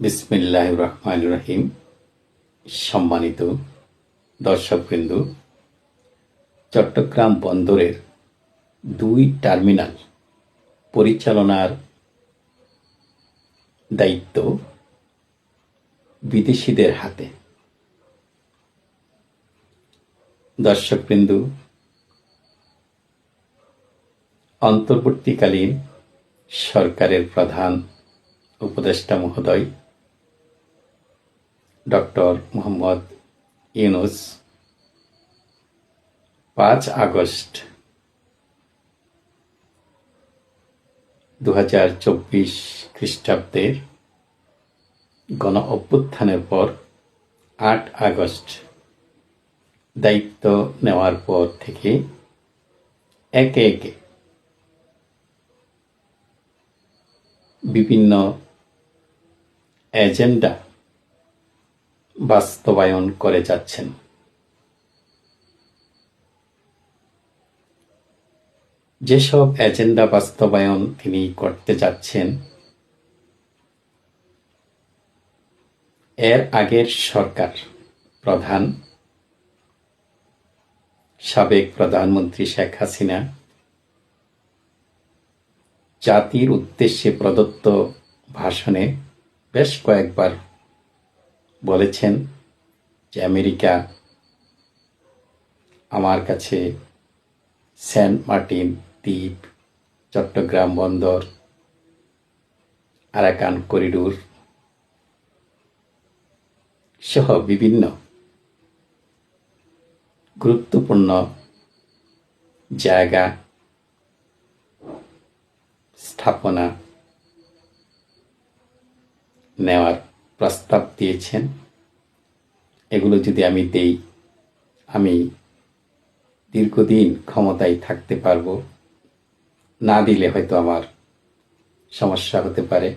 বিসমিল্লাহ রহমান রহিম সম্মানিত দর্শকবৃন্দ, চট্টগ্রাম বন্দরের দুই টার্মিনাল পরিচালনার দায়িত্ব বিদেশিদের হাতে। দর্শকবৃন্দ, অন্তর্বর্তীকালীন সরকারের প্রধান উপদেষ্টা মহোদয় ডক্টর মোহাম্মদ ইউনুস, পাঁচ আগস্ট দু হাজার চব্বিশ খ্রিস্টাব্দের গণ অভ্যুত্থানের পর আট আগস্ট দায়িত্ব নেওয়ার পর থেকে একে একে বিভিন্ন এজেন্ডা বাস্তবায়ন করে যাচ্ছেন। যেসব এজেন্ডা বাস্তবায়ন তিনি করতে যাচ্ছেন, এর আগের সরকার প্রধান, সাবেক প্রধানমন্ত্রী শেখ হাসিনা, জাতির উদ্দেশ্যে প্রদত্ত ভাষণে বেশ কয়েকবার বলেছেন যে আমেরিকা আমার কাছে সেন্ট মার্টিন, দ্বীপ, চট্টগ্রাম বন্দর, আরাকান করিডোর সহ বিভিন্ন গুরুত্বপূর্ণ জায়গা স্থাপনা নেওয়ার প্রস্তাব দিয়েছেন। এগুলো যদি আমি দেই, আমি দীর্ঘদিন ক্ষমতায় থাকতে পারব। না দিলে হয়তো আমার সমস্যা হতে পারে।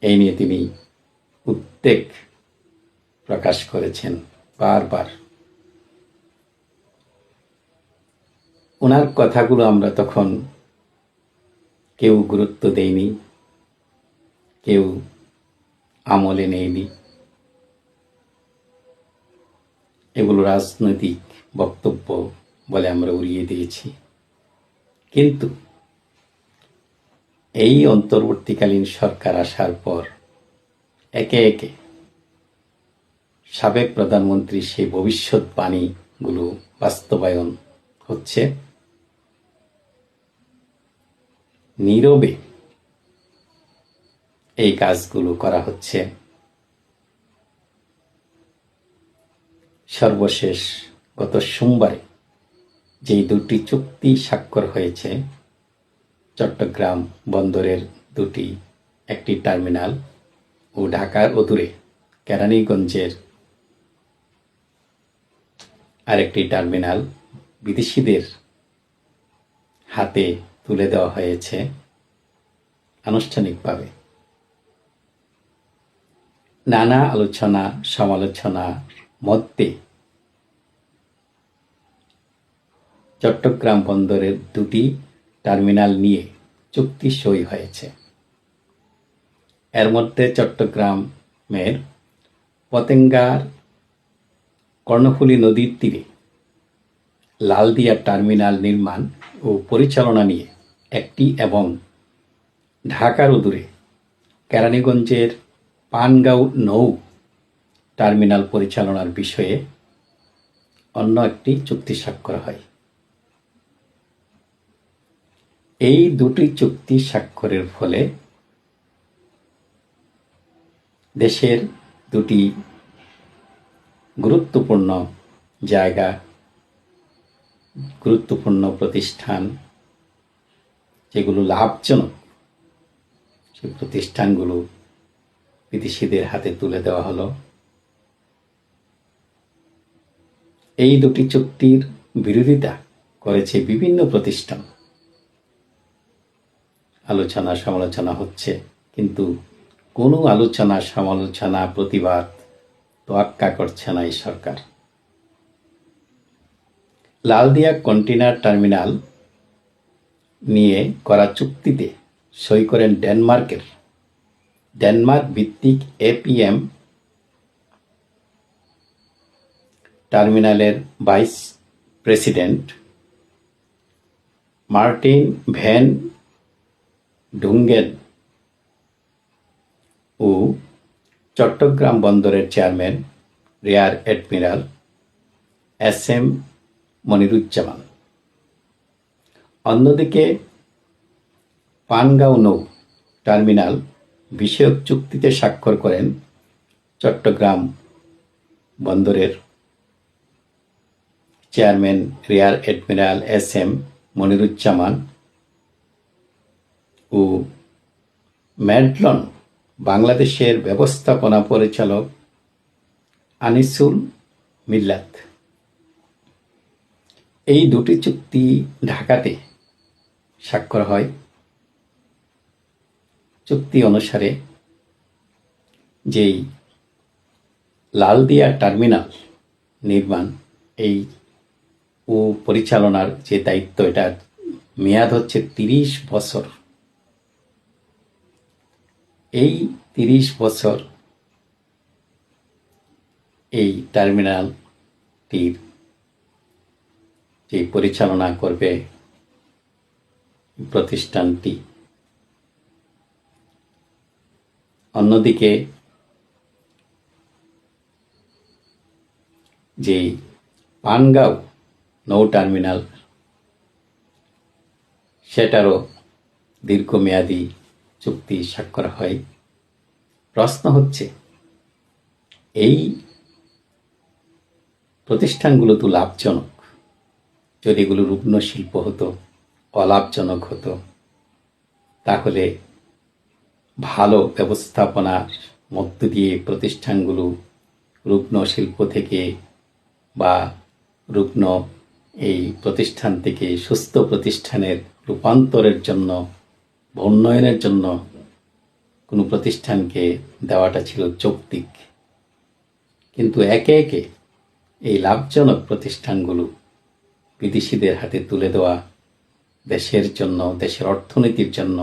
এই নিয়ে তিনি উদ্বেগ প্রকাশ করেছেন বারবার। ওনার কথাগুলো আমরা তখন কেউ গুরুত্ব দেয়নি কেউ আমলে নেয়নি। এগুলো রাজনৈতিক বক্তব্য বলে আমরা উড়িয়ে দিয়েছি। কিন্তু এই অন্তর্বর্তীকালীন সরকার আসার পর একে একে সাবেক প্রধানমন্ত্রী সেই ভবিষ্যৎবাণীগুলো বাস্তবায়ন হচ্ছে। নীরবে এই কাজগুলো করা হচ্ছে। সর্বশেষ গত সোমবারে যেই দুটি চুক্তি স্বাক্ষর হয়েছে, চট্টগ্রাম বন্দরের দুটি, একটি টার্মিনাল ও ঢাকার অদূরে কেরানীগঞ্জের আরেকটি টার্মিনাল বিদেশিদের হাতে তুলে দেওয়া হয়েছে আনুষ্ঠানিকভাবে। নানা আলোচনা, সমালোচনা মধ্যে চট্টগ্রাম বন্দরের দুটি টার্মিনাল নিয়ে চুক্তি সই হয়েছে। এর মধ্যে চট্টগ্রামের পতেঙ্গার কর্ণফুলী নদীর তীরে লালদিয়া টার্মিনাল নির্মাণ ও পরিচালনা নিয়ে একটি এবং ঢাকার দূরে কেরানীগঞ্জের পানগাঁও নৌ টার্মিনাল পরিচালনার বিষয়ে অন্য একটি চুক্তি স্বাক্ষর হয়। এই দুটি চুক্তি স্বাক্ষরের ফলে দেশের দুটি গুরুত্বপূর্ণ জায়গা, গুরুত্বপূর্ণ প্রতিষ্ঠান, যেগুলো লাভজনক, সেই প্রতিষ্ঠানগুলো বিদেশিদের হাতে তুলে দেওয়া হলো। এই দুটি চুক্তির বিরোধিতা করেছে বিভিন্ন প্রতিষ্ঠান। আলোচনা সমালোচনা হচ্ছে, কিন্তু কোনো আলোচনা সমালোচনা প্রতিবাদ তোয়াক্কা করছে না এই সরকার। লালদিয়া কন্টেনার টার্মিনাল নিয়ে করা চুক্তিতে সই করেন ডেনমার্কের ডেনমার্ক ভিত্তিক এপিএম টার্মিনালের vice president Martin van Dungen ও চট্টগ্রাম বন্দরের chairman rear admiral S M Moniruzzaman. অন্যদিকে পানগাঁও নৌ টার্মিনাল বিষয়ক চুক্তিতে স্বাক্ষর করেন চট্টগ্রাম বন্দরের chairman rear admiral S M Moniruzzaman ও ম্যাডলন বাংলাদেশের ব্যবস্থাপনা পরিচালক আনিসুল মিল্লাত। এই দুটি চুক্তি ঢাকাতে স্বাক্ষর হয়। চুক্তি অনুসারে যেই লালদিয়া টার্মিনাল নির্মাণ, এই ও পরিচালনার যে দায়িত্ব এটার মেয়াদ হচ্ছে তিরিশ বছর। এই তিরিশ বছর এই টার্মিনালটির যে পরিচালনা করবে প্রতিষ্ঠানটি অন্যদিকে, যে পানগাঁও নৌ টার্মিনাল, সেটারও দীর্ঘমেয়াদী চুক্তি স্বাক্ষর হয়। প্রশ্ন হচ্ছে, এই প্রতিষ্ঠানগুলো তো লাভজনক। যদি এগুলো রুগ্ন শিল্প হতো, অলাভজনক হতো, তাহলে ভালো ব্যবস্থাপনার মধ্য দিয়ে প্রতিষ্ঠানগুলো রুগ্ন শিল্প থেকে বা রুগ্ন এই প্রতিষ্ঠান থেকে সুস্থ প্রতিষ্ঠানের রূপান্তরের জন্য উন্নয়নের জন্য কোনো প্রতিষ্ঠানকে দেওয়াটা ছিল যৌক্তিক। কিন্তু একে একে এই লাভজনক প্রতিষ্ঠানগুলো বিদেশিদের হাতে তুলে দেওয়া দেশের জন্য, দেশের অর্থনীতির জন্য,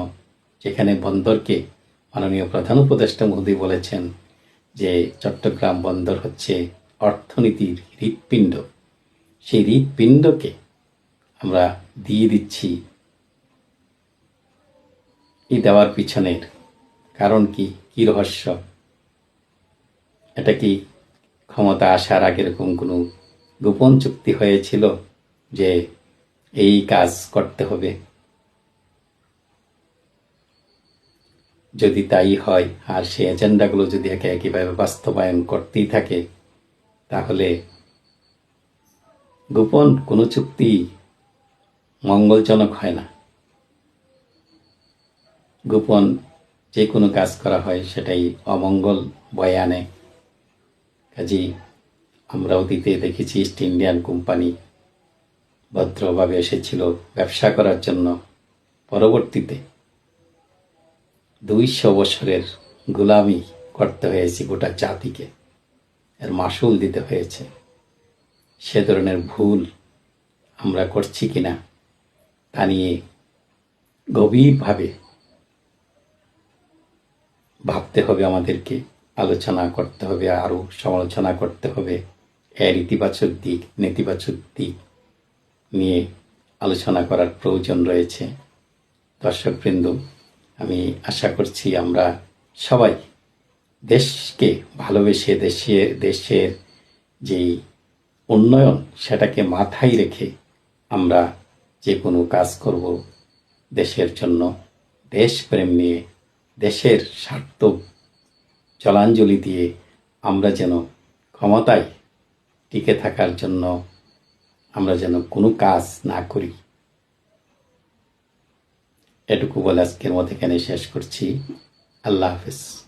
যেখানে বন্দরকে মাননীয় প্রধান উপদেষ্টা মোদী বলেছেন যে চট্টগ্রাম বন্দর হচ্ছে অর্থনীতির হৃৎপিণ্ড। সেই হৃৎপিণ্ডকে আমরা দিয়ে দিচ্ছি এই দেওয়ার পিছনের কারণ কি কি রহস্য? এটা কি ক্ষমতা আসার আগে এরকম কোনো গোপন চুক্তি হয়েছিল যে এই কাজ করতে হবে? যদি তাই হয়, আর সেই এজেন্ডাগুলো যদি একে একইভাবে বাস্তবায়ন করতেই থাকে, তাহলে গোপন কোনো চুক্তি মঙ্গলজনক হয় না। গোপন যে কোনো কাজ করা হয়, সেটাই অমঙ্গল বয়ে আনে। কাজী, আমরা অতীতে দেখেছি ইস্ট ইন্ডিয়ান কোম্পানি ভদ্রভাবে এসেছিল ব্যবসা করার জন্য। পরবর্তীতে দুইশো বছরের গোলামি করতে হয়েছে গোটা জাতিকে। এর মাসুল দিতে হয়েছে। সে ধরনের ভুল আমরা করছি কি না তা নিয়ে গভীরভাবে ভাবতে হবে আমাদেরকে, আলোচনা করতে হবে, আরও সমালোচনা করতে হবে, এর ইতিবাচক দিক, নেতিবাচক দিক নিয়ে আলোচনা করার প্রয়োজন রয়েছে। দর্শকবৃন্দ আমি আশা করছি আমরা সবাই দেশকে ভালোবেসে দেশে, দেশের যেই উন্নয়ন, সেটাকে মাথায় রেখে আমরা যে কোনো কাজ করব দেশের জন্য। দেশপ্রেম নিয়ে, দেশের স্বার্থ জলাঞ্জলি দিয়ে আমরা যেন ক্ষমতায় টিকে থাকার জন্য আমরা যেন কোনো কাজ না করি। এটুকু বলে আজকের মতো এখানে শেষ করছি। আল্লাহ হাফিজ।